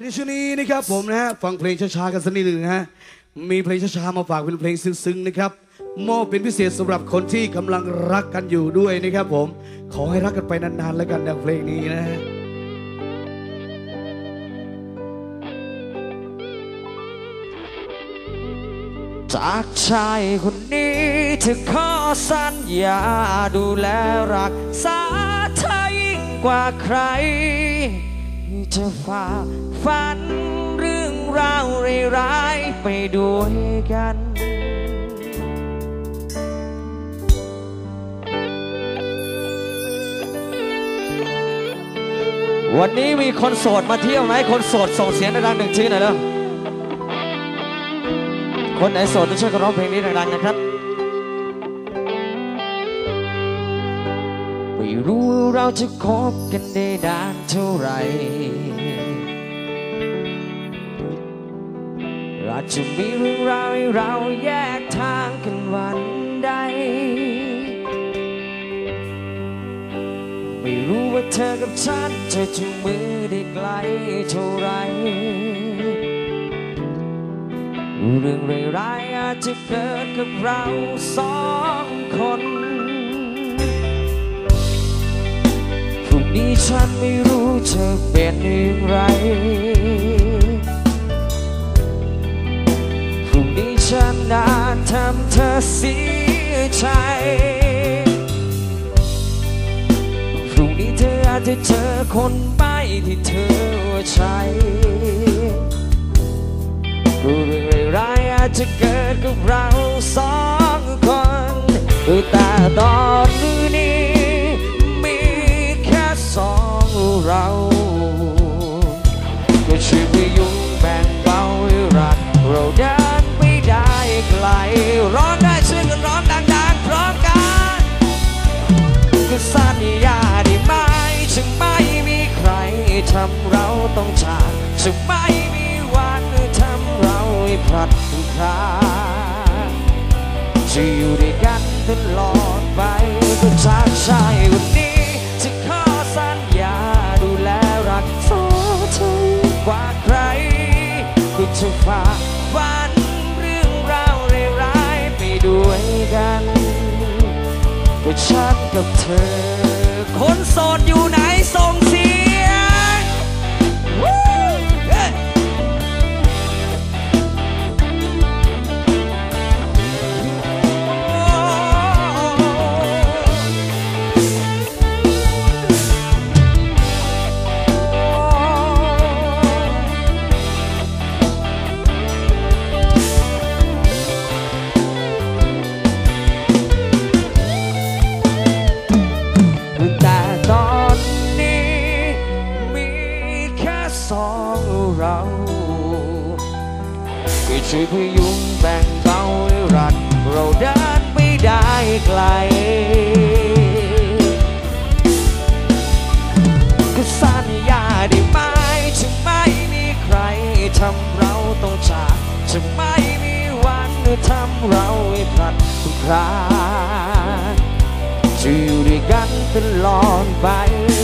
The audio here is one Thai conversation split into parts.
ในช่วงนี้นะครับผมนะฮะฟังเพลงช้าๆกันสักนิดหนึ่งนะฮะมีเพลงช้าๆมาฝากเป็นเพลงซึ้งๆนะครับมอบเป็นพิเศษสำหรับคนที่กำลังรักกันอยู่ด้วยนะครับผมขอให้รักกันไปนานๆแล้วกันดังเพลงนี้นะฮะจากชายคนนี้ที่ขอสัญญาดูแลรักษาเธอยิ่งกว่าใคร จะฝ่าฟันเรื่องราวร้ายๆไปด้วยกันวันนี้มีคนโสดมาเที่ยวไหมคนโสดส่งเสียงดังๆหนึ่งทีหน่อยเร็วคนไหนโสดต้องช่วยกันร้องเพลงนี้ดังๆนะครับ ไม่รู้เราจะคบกันได้นานเท่าไหร่อาจจะมีเรื่องราวให้เราแยกทางกันวันใด ไม่รู้ว่าเธอกับฉันจะจูงมือได้ไกลเท่าไร เรื่องร้ายๆอาจจะเกิดกับเราสองคน นี้ฉันไม่รู้จะเป็นอย่างไรพรุ่งนี้ฉันนานทำเธอเสียใจพรุ่งนี้เธออาจจะเจอคนไม่ที่เธอใช่เรื่องร้ายอาจจะเกิดกับเราสองคนแต่ตอนนี้ เราก็ช่วยพยุงแบ่งเบาให้รัก เราเดินไม่ได้ไกล ร้องได้ช่วยกันร้องดังๆพร้อมกันก็สัญญาได้ไหมจะไม่มีใครทำเราต้องจากจะไม่มีวันทำเราให้พลัดพรากจะอยู่ด้วยกันตลอดไปก็จากชายคนนี้ ฝ่าฟันเรื่องราวร้ายๆไปด้วยกันแต่ฉันกับเธอ คนโสดอยู่ไหน ก็สัญญาได้ไหมจะไม่มีใครทำเราต้องจากจะไม่มีวันทำเราให้พลัดพรากจะอยู่ด้วยกันตลอดไป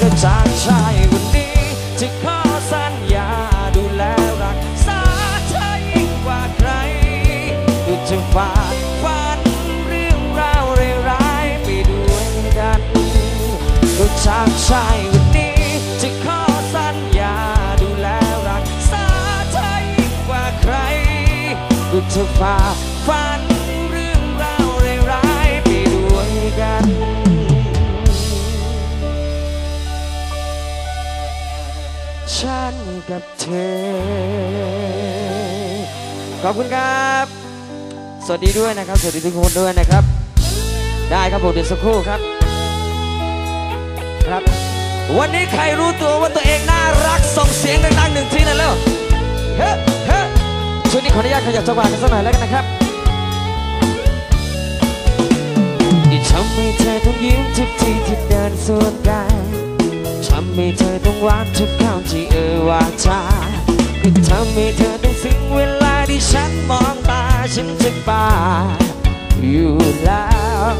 ก็จากชายคนนี้จะขอสัญญาดูแลรักษาเธอยิ่งกว่าใครก็จะฝาฟั ก็จากชายคนนี้จะขอสัญญาดูแลรักษาเธอยิ่งกว่าใครก็จะฝ่าฟันเรื่องราวร้ายๆไปด้วยกันฉันกับเธอ ขอบคุณครับ สวัสดีด้วยนะครับ สวัสดีทุกคนด้วยนะครับ ได้ครับผมเดี๋ยวสักครู่ครับ ครับ วันนี้ใครรู้ตัวว่าตัวเองน่ารักส่งเสียงดังๆหนึ่งทีหน่อยเร็วเฮ้เฮ้ช่วงนี้ขออนุญาตขยับจังหวะกันสักหน่อยแล้วกันนะครับที่ทำให้เธอต้องยิ้มทุกทีที่เดินสวนกันทำให้เธอต้องหวานทุกคำที่เอ่ยวาจาก็ทำให้เธอต้องซึ้งเวลาที่ฉันมองตาฉันจะบ้าอยู่แล้ว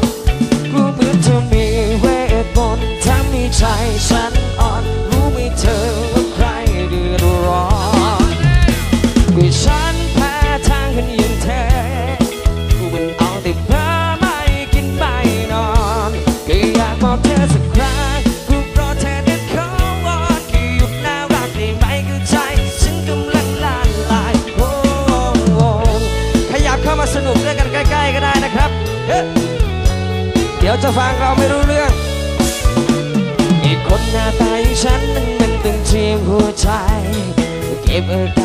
กูเหมือนเธอมีเว ใจฉันอ่อนรู้ไม่เธอว่าใครเดือดร้อนกุยชา เก็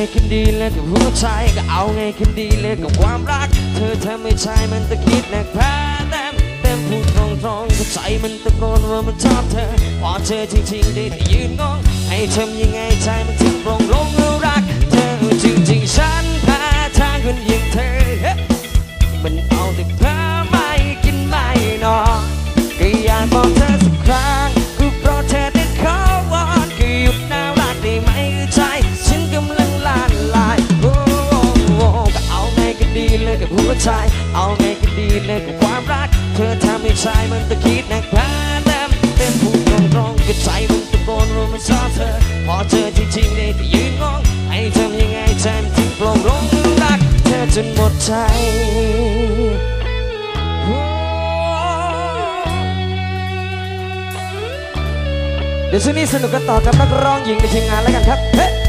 ไงกันดีเลยกับหัวใจก็เอาไงกันดีเลยกับความรัก เธอทำให้ใจมันตะคิดหนักแพ้เต็มเต็มพูดตรงตรงก็ใจมันตะโกนว่ามันชอบเธอ พอเธอจริงๆได้แต่ยืนงงให้ทำยังไงใจมันถึงโปร่งลงรัก เธอจริงๆฉันแพ้ทางคนอย่างเธอ มันเอาแต่เพ้อไม่กินไม่นอนก็อยากบอกเธอสักครั้ง ใจเอาไงกันดีเลยกับความรัก เธอทำให้ใจมันตะคิดนักแพ้เต็มเต็มพูดตรงตรงๆก็ใจมันตะโกนว่ามันชอบเธอ พอเจอจริงๆได้แต่ยืนงงให้ทำยังไงใจมันถึงปร่งลงรัก เธอจนหมดใจเดี๋ยวช่วงนี้สนุกกันต่อกับนักร้องหญิงในทีมงานแล้วกันครับเฮ้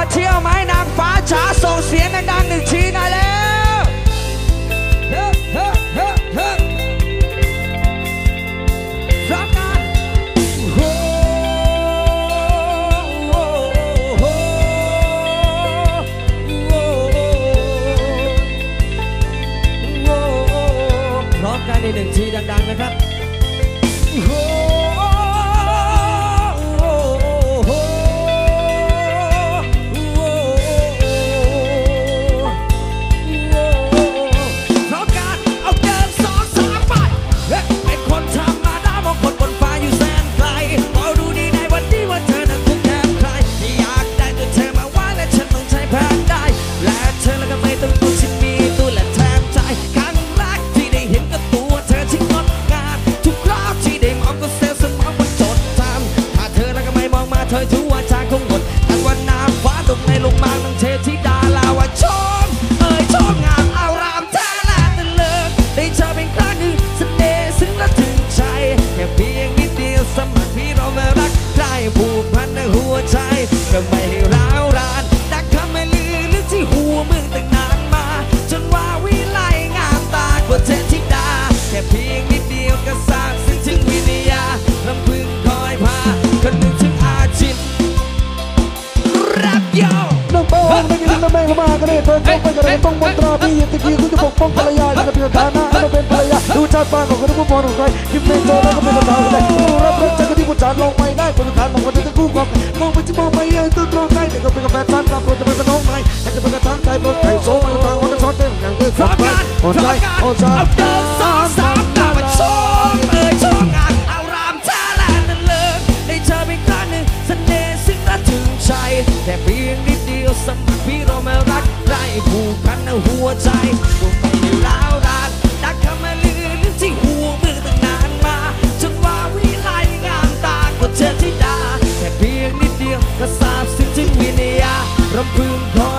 าเที่ยวไหมนางฟ้าจ้าส่งเสียงดังๆหนึ่งทีหน่อยแล้วเฮ้เฮ้เฮ้เฮ้รักกันโอ้พร้อมกันในหนึ่งทีดังๆนะครับ ผูกพันในหัวใจจะไม่ให้ร้าวรานดักคำไม่ลือลึกที่หัวมืองตั้งนานมา จนว่าวิไลงามตากว่าเทธิดา แค่เพียงนิดเดียวก็สร้างซึ่งถึงวิทยาลำพึงคอยพาคนหนึ่งถึงอาชินรักย้ยน้องโป้ไม่กีน้ำแม่งมากันเลยเธอจงไปกันเลยต้องมนตราพี่ยันตะกี้คุณจะปกป้องภรรยาจะเป็นฐานะเราเป็นภรรยาดูชาติบ้านของคนณผู้ปกครองของใครยิ้มในโจแล้วก็เป็นกระดาษเลยรับรักจากที่คุณจานลง មកពីមកមកយើងទៅត្រង់តែក៏ពីកាហ្វេតាមតាមទៅទៅក្នុងដៃតែទៅតាមតែមកតែសូមឲ្យតាមអត់ឆត់ទេយ៉ាងទៅស្បអូនដៃអូនសាប់ jumping. Down.